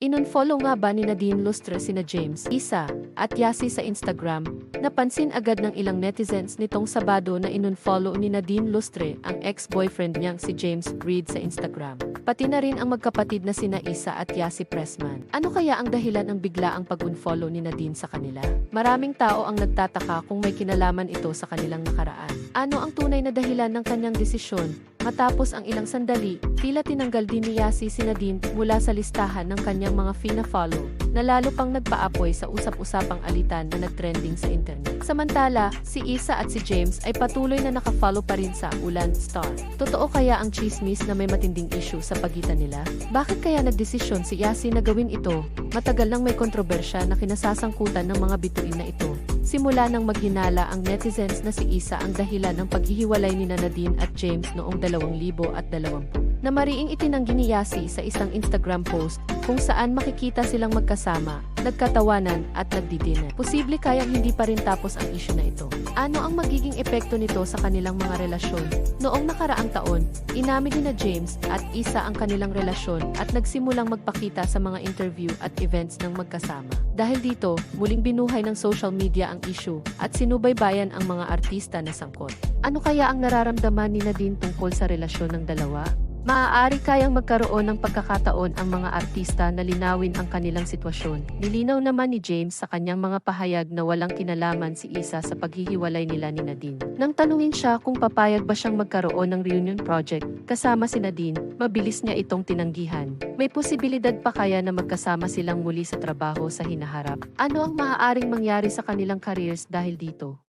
Inunfollow nga ba ni Nadine Lustre sina James, Isa, at Yasi sa Instagram? Napansin agad ng ilang netizens nitong Sabado na inunfollow ni Nadine Lustre ang ex-boyfriend niyang si James Reid sa Instagram. Pati na rin ang magkapatid na sina Isa at Yasi Pressman. Ano kaya ang dahilan ng biglaang pag-unfollow ni Nadine sa kanila? Maraming tao ang nagtataka kung may kinalaman ito sa kanilang nakaraan. Ano ang tunay na dahilan ng kanyang desisyon? Matapos ang ilang sandali, tila tinanggal din ni Yasi si Nadine mula sa listahan ng kanyang mga fina-follow na lalo pang nagpaapoy sa usap-usapang alitan na nagtrending sa internet. Samantala, si Isa at si James ay patuloy na nakafollow pa rin sa Ulan Star. Totoo kaya ang chismis na may matinding issue sa pagitan nila? Bakit kaya nagdesisyon si Yasi na gawin ito? Matagal nang may kontrobersya na kinasasangkutan ng mga bituin na ito. Simula nang maghinala ang netizens na si Isa ang dahilan ng paghihiwalay ni Nadine at James noong 2020 na mariing itinanggi ni Yasi sa isang Instagram post kung saan makikita silang magkasama, nagkatawanan at nagdidinner. Posible kayang hindi pa rin tapos ang issue na ito. Ano ang magiging epekto nito sa kanilang mga relasyon? Noong nakaraang taon, inamin ni na James at Isa ang kanilang relasyon at nagsimulang magpakita sa mga interview at events ng magkasama. Dahil dito, muling binuhay ng social media ang issue at sinubaybayan ang mga artista na sangkot. Ano kaya ang nararamdaman ni Nadine tungkol sa relasyon ng dalawa? Maaari kayang magkaroon ng pagkakataon ang mga artista na linawin ang kanilang sitwasyon. Nilinaw naman ni James sa kanyang mga pahayag na walang kinalaman si Isa sa paghihiwalay nila ni Nadine. Nang tanungin siya kung papayag ba siyang magkaroon ng reunion project kasama si Nadine, mabilis niya itong tinanggihan. May posibilidad pa kaya na magkasama silang muli sa trabaho sa hinaharap? Ano ang maaaring mangyari sa kanilang careers dahil dito?